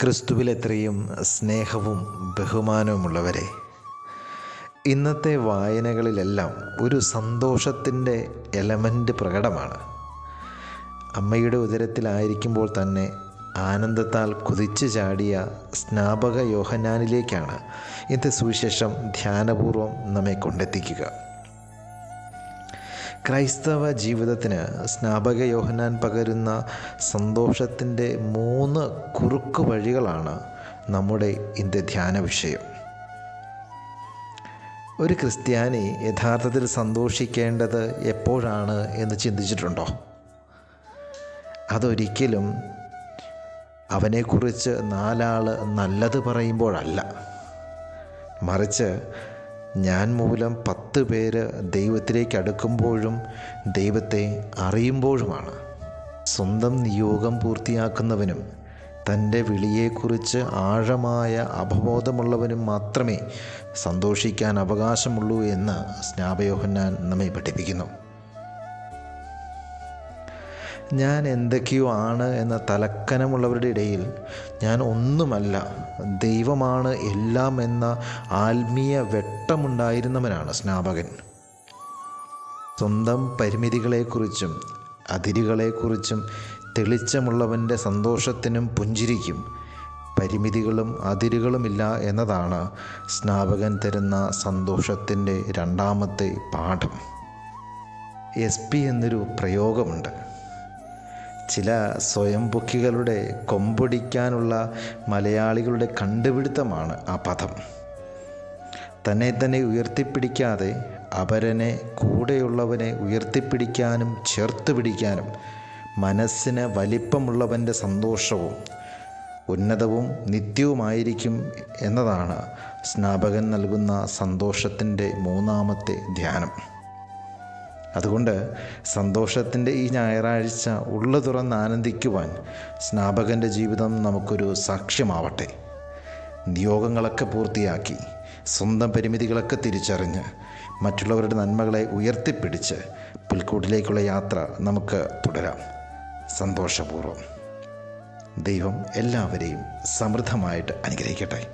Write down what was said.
ക്രിസ്തുവിലെത്രയും സ്നേഹവും ബഹുമാനവുമുള്ളവരെ ഇന്നത്തെ വായനകളിലെല്ലാം ഒരു സന്തോഷത്തിന്റെ എലമെന്റ് പ്രകടമാണ്. അമ്മയുടെ ഉദരത്തിലായിരിക്കുമ്പോൾ തന്നെ ആനന്ദത്താൽ കുതിച്ചു ചാടിയ സ്നാപക യോഹനാനിലേക്കാണ് ഇന്നത്തെ സുവിശേഷം ധ്യാനപൂർവം നമ്മെ കൊണ്ടെത്തിക്കുക. ക്രൈസ്തവ ജീവിതത്തിന് സ്നാപക യോഹന്നാൻ പകരുന്ന സന്തോഷത്തിന്റെ മൂന്ന് കുറുക്ക് വഴികളാണ് നമ്മുടെ ഇന്നത്തെ ധ്യാന വിഷയം. ഒരു ക്രിസ്ത്യാനി യഥാർത്ഥത്തിൽ സന്തോഷിക്കേണ്ടത് എപ്പോഴാണ് എന്ന് ചിന്തിച്ചിട്ടുണ്ടോ? അതൊരിക്കലും അവനെക്കുറിച്ച് നാലാൾ നല്ലത് പറയുമ്പോഴല്ല. മറിച്ച് ഞാൻ മൂലം പത്ത് പേര് ദൈവത്തിലേക്ക് അടുക്കുമ്പോഴും ദൈവത്തെ അറിയുമ്പോഴുമാണ്. സ്വന്തം നിയോഗം പൂർത്തിയാക്കുന്നവനും തന്റെ വിളിയെക്കുറിച്ച് ആഴമായ അവബോധമുള്ളവനും മാത്രമേ സന്തോഷിക്കാൻ അവകാശമുള്ളൂ എന്ന് സ്നാപയോഹന്നാൻ നമ്മെ പഠിപ്പിക്കുന്നു. ഞാൻ എന്തൊക്കെയോ ആണ് എന്ന തലക്കനമുള്ളവരുടെ ഇടയിൽ ഞാൻ ഒന്നുമല്ല ദൈവമാണ് എല്ലാം എന്ന ആത്മീയ വെട്ടമുണ്ടായിരുന്നവനാണ് സ്നാപകൻ. സ്വന്തം പരിമിതികളെക്കുറിച്ചും അതിരുകളെക്കുറിച്ചും തെളിച്ചമുള്ളവന്റെ സന്തോഷത്തിനും പുഞ്ചിരിക്കും. പരിമിതികളും അതിരുകളുമില്ല എന്നതാണ് സ്നാപകൻ തരുന്ന സന്തോഷത്തിന്റെ രണ്ടാമത്തെ പാഠം. എസ് പി എന്നൊരു പ്രയോഗമുണ്ട്. ചില സ്വയംപൊക്കികളുടെ കൊമ്പൊടിക്കാനുള്ള മലയാളികളുടെ കണ്ടുപിടുത്തമാണ് ആ പദം. തന്നെ തന്നെ ഉയർത്തിപ്പിടിക്കാതെ അപരനെ കൂടെയുള്ളവനെ ഉയർത്തിപ്പിടിക്കാനും ചേർത്ത് പിടിക്കാനും മനസ്സിന് വലിപ്പമുള്ളവന്റെ സന്തോഷവും ഉന്നതവും നിത്യവുമായിരിക്കും എന്നതാണ് സ്നാപകൻ നൽകുന്ന സന്തോഷത്തിന്റെ മൂന്നാമത്തെ ധ്യാനം. അതുകൊണ്ട് സന്തോഷത്തിന്റെ ഈ ഞായറാഴ്ച ഉള്ളു തുറന്ന് ആനന്ദിക്കുവാൻ സ്നാപകന്റെ ജീവിതം നമുക്കൊരു സാക്ഷ്യമാവട്ടെ. നിയോഗങ്ങളൊക്കെ പൂർത്തിയാക്കി സ്വന്തം പരിമിതികളൊക്കെ തിരിച്ചറിഞ്ഞ് മറ്റുള്ളവരുടെ നന്മകളെ ഉയർത്തിപ്പിടിച്ച് പുൽക്കൂട്ടിലേക്കുള്ള യാത്ര നമുക്ക് തുടരാം. സന്തോഷപൂർവം. ദൈവം എല്ലാവരെയും സമൃദ്ധമായിട്ട് അനുഗ്രഹിക്കട്ടെ.